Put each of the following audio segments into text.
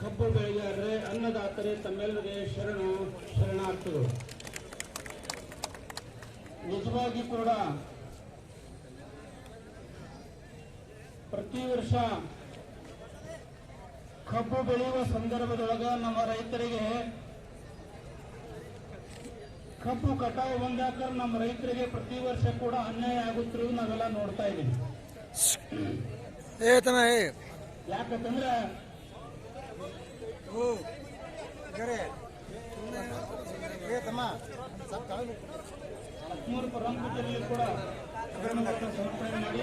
ಕಬ್ಬು ಬೆಳೆಗಾರರೇ ಅನ್ನದಾತರೇ ತಮ್ಮೆಲ್ಲರಿಗೆ ಶರಣು ಶರಣಾರ್ಥಿಗಳು. ನಿಜವಾಗಿ ಕೂಡ ಪ್ರತಿ ವರ್ಷ ಕಬ್ಬು ಬೆಳೆಯುವ ಸಂದರ್ಭದೊಳಗ ನಮ್ಮ ರೈತರಿಗೆ ಕಬ್ಬು ಕಟಾವು ಬಂದಾಕ ನಮ್ಮ ರೈತರಿಗೆ ಪ್ರತಿ ವರ್ಷ ಕೂಡ ಅನ್ಯಾಯ ಆಗುತ್ತಿರುವುದು ನಾವೆಲ್ಲ ನೋಡ್ತಾ ಇದ್ದೀವಿ. ಯಾಕಂತಂದ್ರೆ ಹದಿಮೂರು ಪರಂಪರೆಯಲ್ಲಿ ಕೂಡ ಹಗರಣಗಳನ್ನು ಸಮರ್ಪಣೆ ಮಾಡಿ.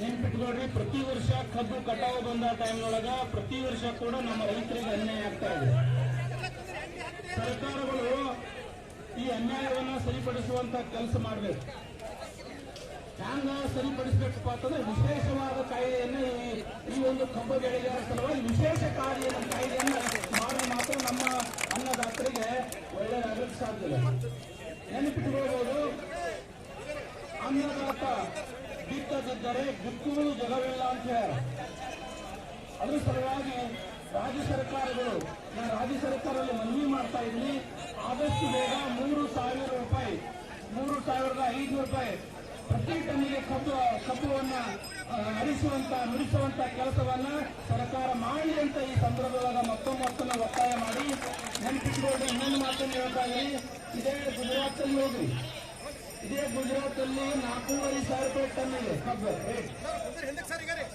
ನೆನ್ಪಿಟ್ಕೊಳ್ರಿ ಪ್ರತಿ ವರ್ಷ ಕಬ್ಬು ಕಟಾವು ಬಂದ ಟೈಮ್ನೊಳಗ ಪ್ರತಿ ವರ್ಷ ಕೂಡ ನಮ್ಮ ರೈತರಿಗೆ ಅನ್ಯಾಯ ಆಗ್ತಾ ಇದೆ. ಸರ್ಕಾರಗಳು ಈ ಅನ್ಯಾಯವನ್ನ ಸರಿಪಡಿಸುವಂತ ಕೆಲಸ ಮಾಡಬೇಕು. ಹ್ಯಾಂಗ ಸರಿಪಡಿಸಬೇಕಪ್ಪ ಅಂತಂದ್ರೆ ವಿಶೇಷವಾದ ಕಾಯ್ದೆಯನ್ನ ಈ- ಒಂದು ಕಬ್ಬು ಬೆಳೆಗಾರ ಸಲುವಾಗಿ ವಿಶೇಷ ಕಾರ್ಯ ಕಾಯ್ದೆಯನ್ನ ಅನ್ನದಾತರಿಗೆ ಒಳ್ಳೆಯದಾಗಕ್ಕೆ ಸಾಧ್ಯ ನೆನಪಿಟ್ಟುಕೊಳ್ಬಹುದು ಅನ್ನದಾತ ಬಿತ್ತದಿದ್ದರೆ ಬಿತ್ತುವುದು ಜಗವಿಲ್ಲ ಅಂತ ಹೇಳ ಅದ್ರ ಸಲುವಾಗಿ ರಾಜ್ಯ ಸರ್ಕಾರಗಳು ನಾನು ರಾಜ್ಯ ಸರ್ಕಾರದಲ್ಲಿ ಮನವಿ ಮಾಡ್ತಾ ಇದ್ದೀನಿ. ಆದಷ್ಟು ಬೇಗ ಮೂರು ಸಾವಿರ ರೂಪಾಯಿ, ಮೂರು ಸಾವಿರದ ಐದು ರೂಪಾಯಿ ಪ್ರತಿ ಟನ್ನಿಗೆ ಕಬ್ಬು ಕಬ್ಬುವನ್ನ ಹರಿಸುವಂತ ನುಡಿಸುವಂತ ಕೆಲಸವನ್ನ ಸರ್ಕಾರ ಮಾಡಿ ಅಂತ ಈ ಸಂದರ್ಭದೊಳಗ ಮತ್ತೊಮ್ಮೆ ಮತ್ತೊಮ್ಮೆ ಒತ್ತಾಯ ಮಾಡಿ ನೆನಪಿಟ್ಕೊಂಡು ಇನ್ನೊಂದು ಮಾತನ್ನು ಹೇಳ್ತಾ ಇದ್ದೀನಿ. ಇದೇ ಗುಜರಾತಲ್ಲಿ ಹೋಗ್ರಿ. ಇದೇ ಗುಜರಾತಲ್ಲಿ ನಾಲ್ಕೂವರೆ ಸಾವಿರ ರೂಪಾಯಿ ಟನ್ನಿಗೆ ಕಬ್ಬು. ರೇಟ್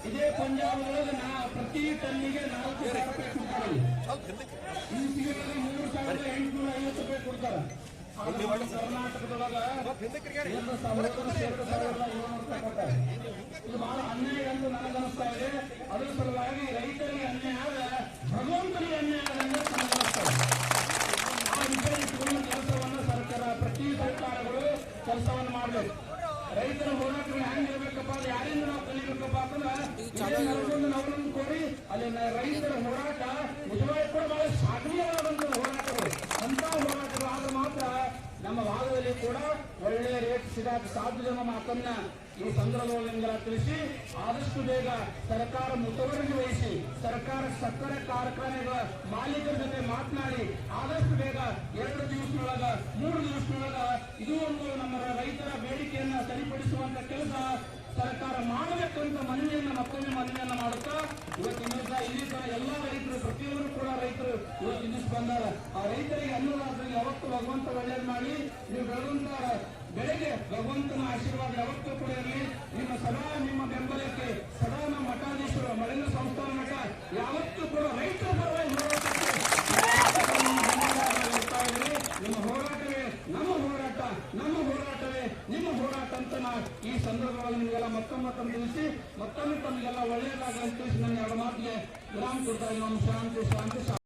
ಇದೇ ಪಂಜಾಬ್ ನಾ ಪ್ರತಿ ಟನ್ನಿಗೆ ನಾಲ್ಕು ಸಾವಿರ ರೂಪಾಯಿ ಕೊಡ್ತಾರೆ. ಈ ತಿಂಗಳಲ್ಲಿ ಮೂರು ಸಾವಿರದ ಎಂಟುನೂರ ಐವತ್ತು ರೂಪಾಯಿ ಕೊಡ್ತಾರೆ. ಇದು ಬಹಳ ಅನ್ಯಾಯ ಎಂದು ನನಗನ್ನಿಸ್ತಾ ಇದೆ ಅದರ ಸಲುವಾಗಿ ರೈತರಿಗೆ ಅನ್ಯಾಯ ಆದ್ರೆ ಭಗವಂತನಿಗೆ ಅನ್ಯಾಯ ಆ ವಿಷಯ ಕೆಲಸವನ್ನು ಸರ್ಕಾರ ಪ್ರತಿ ಸರ್ಕಾರಗಳು ಕೆಲಸವನ್ನು ಮಾಡಬೇಕು ರೈತರ ಹೋರಾಟಗಳು ಹೆಂಗ್ ಇರ್ಬೇಕಪ್ಪ ಅಂದ್ರೆ ಯಾರಿಂದ ನಾವು ಕಲಿಬೇಕಪ್ಪ ಅಂತಂದ್ರೆ ಇದೇ ನರಗುಂದ ನವಲನ್ನು ಕೋರಿ ಅಲ್ಲಿ ನ- ರೈತರ ಹೋರಾಟ ನಿಜವಾಗಿ ಕೂಡ ಬಹಳ ಸಾಧನೀಯವಾದಂತಹ ಹೋರಾಟಗಳು ಅಂತ ಹೋರಾಟಗಳು ಆದ್ರೆ ಮಾತ್ರ ನಮ್ಮ ಭಾಗದಲ್ಲಿ ಕೂಡ ಒಳ್ಳೆ ರೇಟ್ ಸಿಗಕ್ಕೆ ಸಾಧ್ಯ ಮಾತನ್ನ ಈ ನಿಮ್ಗೆಲ್ಲ ತಿಳಿಸಿ, ಆದಷ್ಟು ಬೇಗ ಸರ್ಕಾರ ಮುತುವರ್ಜಿ ವಹಿಸಿ, ಸರ್ಕಾರ ಸಕ್ಕರೆ ಕಾರ್ಖಾನೆಗಳ ಮಾಲೀಕರ ಜೊತೆ ಮಾತನಾಡಿ, ಆದಷ್ಟು ಬೇಗ ಎರಡು ದಿವಸದೊಳಗ, ಮೂರು ದಿವಸದೊಳಗ ಇದು ಒಂದು ನಮ್ಮ ರೈತರ ಬೇಡಿಕೆಯನ್ನ ಸರಿಪಡಿಸುವಂತ ಕೆಲಸ ಸರ್ಕಾರ ಮಾಡಬೇಕಂತ ಮನವಿಯನ್ನ ಮತ್ತೊಮ್ಮೆ ಮನವಿಯನ್ನ ಮಾಡುತ್ತಾ, ಇವತ್ತಿನ ದಿವಸ ಇಲ್ಲಿ ಎಲ್ಲ ರೈತರು, ಪ್ರತಿಯೊಬ್ಬರು ಕೂಡ ರೈತರು ಇವತ್ತಿನ ದಿವಸ ಬಂದಾರ. ಆ ರೈತರಿಗೆ ಅನ್ನದಾತರಿಗೆ ಯಾವತ್ತು ಭಗವಂತ ಒಳ್ಳೇದು ಮಾಡಿ, ನೀವು ಬೆಳೆಗೆ ಭಗವಂತನ ಆಶೀರ್ವಾದ ಯಾವತ್ತೂ ಕೂಡ ಇರಲಿ ನಿಮ್ಮ ಸದಾ, ನಿಮ್ಮ ಬೆಂಬಲಕ್ಕೆ ಸದಾ ನಮ್ಮ ಮಠಾಧೀಶರು, ಮಳೆನ ಸಂಸ್ಥಾನ ಮಠ ಯಾವತ್ತೂ ಕೂಡ ರೈತರ ಪರವಾಗಿ ನಿಮ್ಮ ಹೋರಾಟವೇ ನಮ್ಮ ಹೋರಾಟ, ನಮ್ಮ ಹೋರಾಟವೇ ನಿಮ್ಮ ಹೋರಾಟ ಅಂತ ನಾ ಈ ಸಂದರ್ಭದಲ್ಲಿ ನಿಮಗೆಲ್ಲ ಮತ್ತೊಮ್ಮೆ ತಮ್ಮ ಮತ್ತೊಮ್ಮೆ ತಮಗೆಲ್ಲ ಒಳ್ಳೆಯದಾಗಲಿ ತಿಳಿಸಿ ನನ್ನ ಎರಡು ಮಾತಿಗೆ ವಿರಾಮ ಕೊಡ್ತಾ ಇದ್ದೀನಿ. ಶಾಂತಿ ಶಾಂತಿ